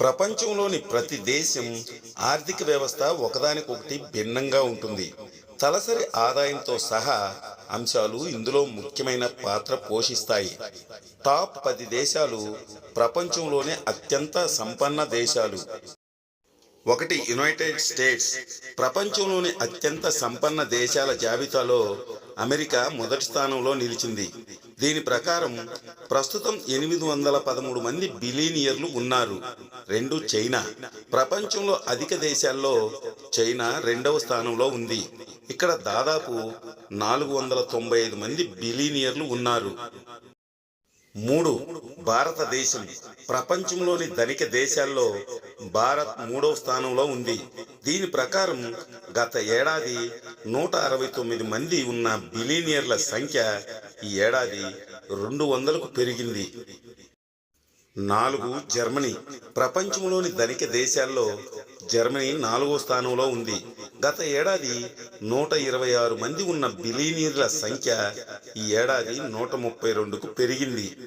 ప్రపంచంలోని ప్రతి దేశం ఆర్థిక వ్యవస్థ ఒకదానికొకటి భిన్నంగా ఉంటుంది. తలసరి ఆదాయంతో సహా అంశాలు ఇందులో ముఖ్యమైన పాత్ర పోషిస్తాయి. టాప్ పది దేశాలు ప్రపంచంలోనే అత్యంత సంపన్న దేశాలు. ఒకటి యునైటెడ్ స్టేట్స్. ప్రపంచంలోని అత్యంత సంపన్న దేశాల జాబితాలో అమెరికా మొదటి స్థానంలో నిలిచింది. దీని ప్రకారం ప్రస్తుతం ఎనిమిది వందల పదమూడు మంది బిలీనియర్లు ఉన్నారు. రెండు చైనా. ప్రపంచంలో అధిక దేశాల్లో చైనా రెండవ స్థానంలో ఉంది. ఇక్కడ దాదాపు నాలుగు వందల తొంభై ఐదు మంది బిలీనియర్లు ఉన్నారు. మూడు. భారతదేశం. ప్రపంచంలోని ధనిక దేశాల్లో భారత్ మూడవ స్థానంలో ఉంది. దీని ప్రకారం గత ఏడాది నూట అరవై తొమ్మిది మంది ఉన్న బిలీనియర్ల సంఖ్య ఈ ఏడాది రెండు వందలకు పెరిగింది. నాలుగు జర్మనీ. ప్రపంచంలోని ధనిక దేశాల్లో జర్మనీ నాలుగో స్థానంలో ఉంది. గత ఏడాది నూట ఇరవై ఆరు మంది ఉన్న బిలీనియర్ల సంఖ్య ఈ ఏడాది నూట ముప్పై రెండుకు పెరిగింది.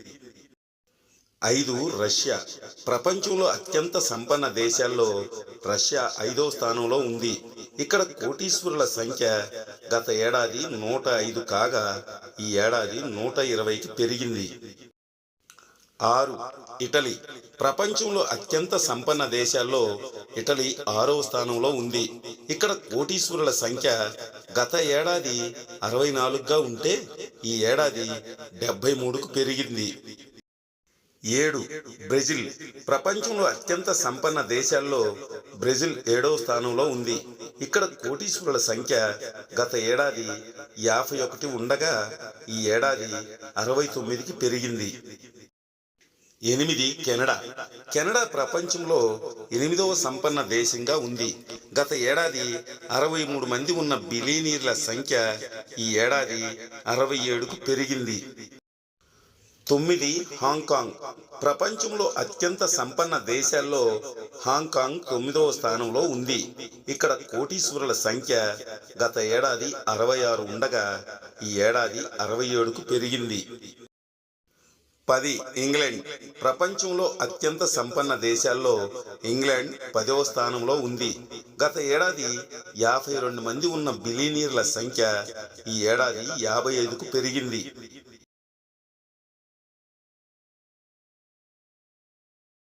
ఐదు రష్యా. ప్రపంచంలో అత్యంత సంపన్న దేశాల్లో రష్యా ఐదో స్థానంలో ఉంది. ఇక్కడ కోటీశ్వరుల సంఖ్య గత ఏడాది నూట ఐదు కాగా ఈ ఏడాది నూట ఇరవైకి పెరిగింది. ఆరు ఇటలీ. ప్రపంచంలో అత్యంత సంపన్న దేశాల్లో ఇటలీ ఆరవ స్థానంలో ఉంది. ఇక్కడ కోటీశ్వరుల సంఖ్య గత ఏడాది అరవై నాలుగుగా ఉంటే ఈ ఏడాది డెబ్బై మూడుకు పెరిగింది. ఏడు బ్రెజిల్. ప్రపంచంలో అత్యంత సంపన్న దేశాల్లో బ్రెజిల్ ఏడవ స్థానంలో ఉంది. ఇక్కడ కోటీశ్వరుల సంఖ్య గత ఏడాది యాభై ఒకటి ఉండగా ఈ ఏడాది అరవై తొమ్మిదికి పెరిగింది. ఎనిమిది కెనడా. కెనడా ప్రపంచంలో ఎనిమిదవ సంపన్న దేశంగా ఉంది. గత ఏడాది అరవై మూడు మంది ఉన్న బిలీనీర్ల సంఖ్య ఈ ఏడాది అరవై ఏడుకు పెరిగింది. తొమ్మిది హాంకాంగ్. ప్రపంచంలో అత్యంత సంపన్న దేశాల్లో హాంకాంగ్ తొమ్మిదవ స్థానంలో ఉంది. ఇక్కడ కోటీశ్వరుల సంఖ్య గత ఏడాది అరవై ఆరు ఉండగా ఈ ఏడాది అరవై ఏడుకు పెరిగింది. పది ఇంగ్లాండ్. ప్రపంచంలో అత్యంత సంపన్న దేశాల్లో ఇంగ్లాండ్ పదవ స్థానంలో ఉంది. గత ఏడాది యాభై రెండు మంది ఉన్న బిలీనియర్ల సంఖ్య ఈ ఏడాది యాభై ఐదుకు పెరిగింది.